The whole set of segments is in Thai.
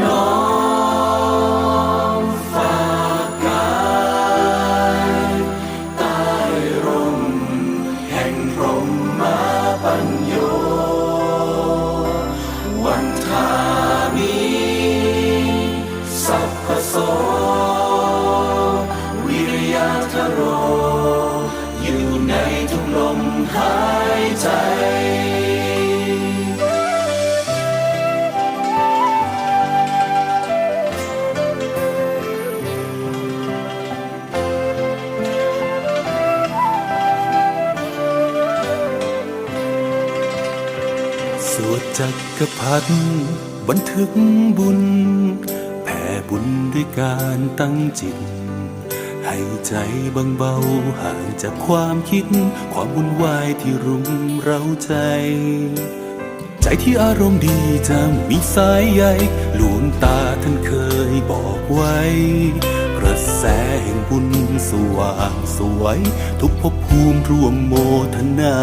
น้องฝากกายใต้ร่มแห่งพรหม จักรพันบันทึกบุญ แผ่บุญด้วยการตั้งจิต ให้ใจบางเบาห่างจากความคิด ความวุ่นวายที่รุมเร้าใจ ใจที่อารมณ์ดีจะมีสายใยหลวงตาท่านเคยบอกไว้ กระแสแห่งบุญสว่างสวย ทุกภพภูมิรวมโมทนา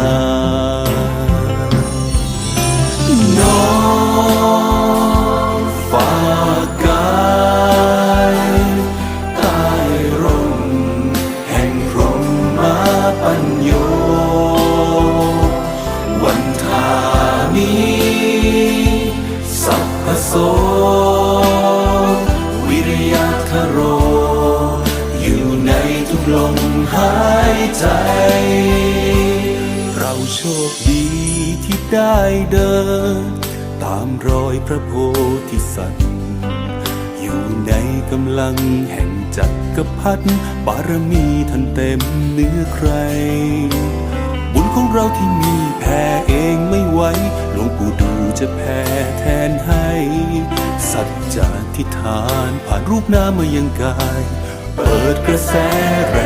น้อมฝากกายใต้ร่มแห่งพรหมาปัญโย วันทามีสัพพโสวิริยะทโร อยู่ในทุกลมหายใจ โชคดีที่ได้เดิน ตามรอยพระโพธิสัตว์ อยู่ในกำลังแห่งจักรพรรดิบารมีท่านเต็มเนื้อใคร บุญของเราที่มีแผ่เองไม่ไหวหลวงปู่ดูจะแผ่แทนให้ สัจจาธิฐานผ่านรูปนามมายังกาย เปิดกระแสแร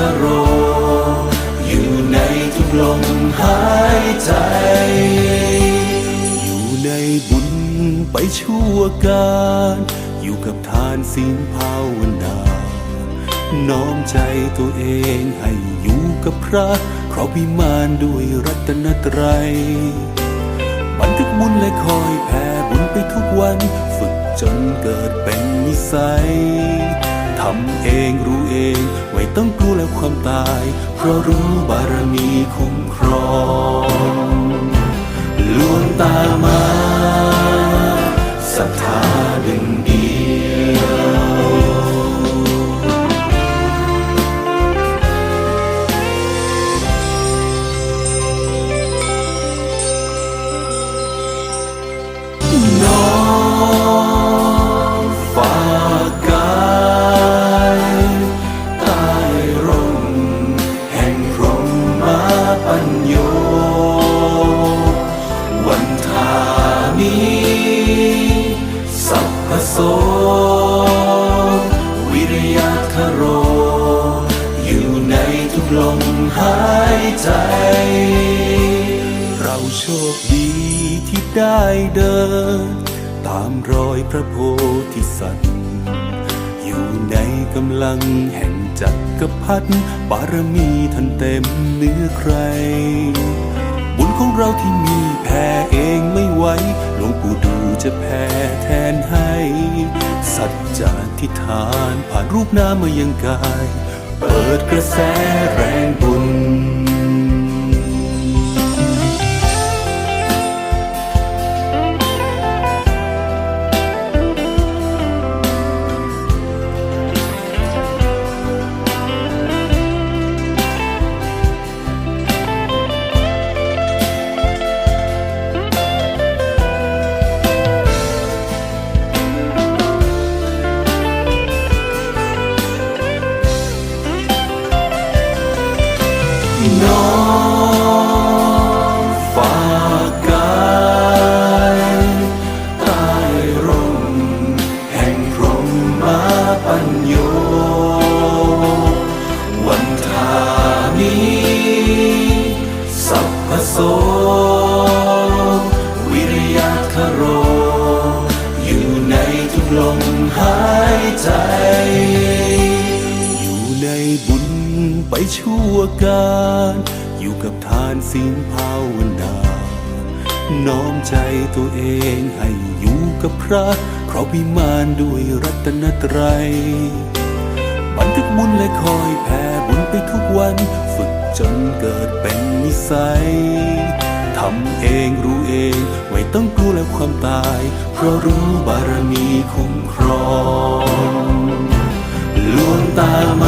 ริยะทโร อยู่ในทุกลมหายใจ อยู่ในบุญไปชั่วการ อยู่กับทานศีลภาวนาน้อมใจตัวเองให้อยู่กับพระครอบวิมานด้วยรัตนตรัย บันทึกบุญและคอยแผ่บุญไปทุกวัน ฝึกจนเกิดเป็นนิสัยำเองรู้เองไม่ต้องกลัวแล้วความตาย เพราะรู้บารมีคุ้มครองลวงตามา ใจ เราโชคดีที่ได้เดิน ตามรอยพระโพธิสัตว์ อยู่ในกำลังแห่งจักรพรรดิบารมีท่านเต็มเนื้อใคร บุญของเราที่มีแผ่เองไม่ไหวหลวงปู่ดูจะแผ่แทนให้ สัจจาธิฐานผ่านรูปนามมายังกาย เปิดกระแสแรงบุญ วิริยะคโร อยู่ในทุกลมหายใจ อยู่ในบุญไปชั่วการอยู่กับทานศีลภาวนาน้อมใจตัวเองให้อยู่กับพระครอบวิมานด้วยรัตนตรัย บันทึกบุญและคอยแผ่บุญไปทุกวัน ฝึกจนเกิดเป็นนิสัย ทำเองรู้เอง ไม่ต้องกลัวแล้วความตาย เพราะรู้บารมีคุ้มครองลวงตามา